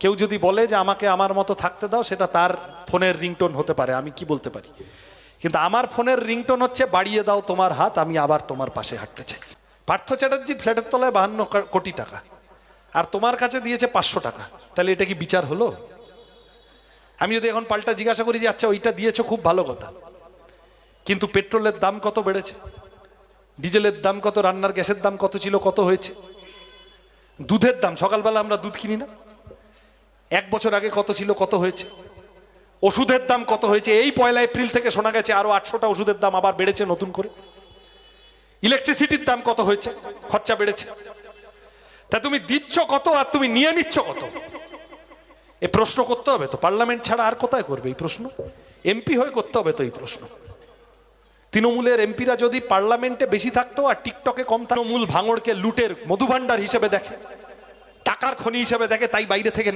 কেউ যদি বলে যে আমাকে আমার মতো থাকতে দাও, সেটা তার ফোনের রিংটোন হতে পারে, আমি কি বলতে পারি? কিন্তু আমার ফোনের রিংটোন হচ্ছে, বাড়িয়ে দাও তোমার হাত, আমি আবার তোমার পাশে হাঁটতে চাই। পার্থ চ্যাটার্জির ফ্ল্যাটের তলায় বাহান্ন কোটি টাকা, আর তোমার কাছে দিয়েছে পাঁচশো টাকা। তাহলে এটা কি বিচার হলো? আমি যদি এখন পাল্টা জিজ্ঞাসা করি যে আচ্ছা ওইটা দিয়েছ, খুব ভালো কথা। কিন্তু পেট্রোলের দাম কত বেড়েছে? ডিজেলের দাম কত? রান্নার গ্যাসের দাম কত ছিল? কত হয়েছে? দুধের দাম, সকালবেলা আমরা দুধ কিনি না? এক বছর আগে কত ছিল, কত হয়েছে? ওষুধের দাম কত হয়েছে? এই পয়লা এপ্রিল থেকে শোনা গেছে আরও আটশোটা ওষুধের দাম আবার বেড়েছে নতুন করে। ইলেকট্রিসিটির দাম কত হয়েছে? খরচা বেড়েছে। তা তুমি দিচ্ছ কত আর তুমি নিয়ে নিচ্ছ কত? এ প্রশ্ন করতে হবে তো। পার্লামেন্ট ছাড়া আর কোথায় করবে এই প্রশ্ন? এমপি হয়ে করতে হবে তো এই প্রশ্ন। তৃণমূলের এমপিরা যদি পার্লামেন্টে বেশি থাকতো আর টিকটকে কম তৃণমূল ভাঙড়কে লুটের মধুভাণ্ডার হিসেবে দেখে, টাকার খনি হিসেবে দেখে, তাই বাইরে থেকে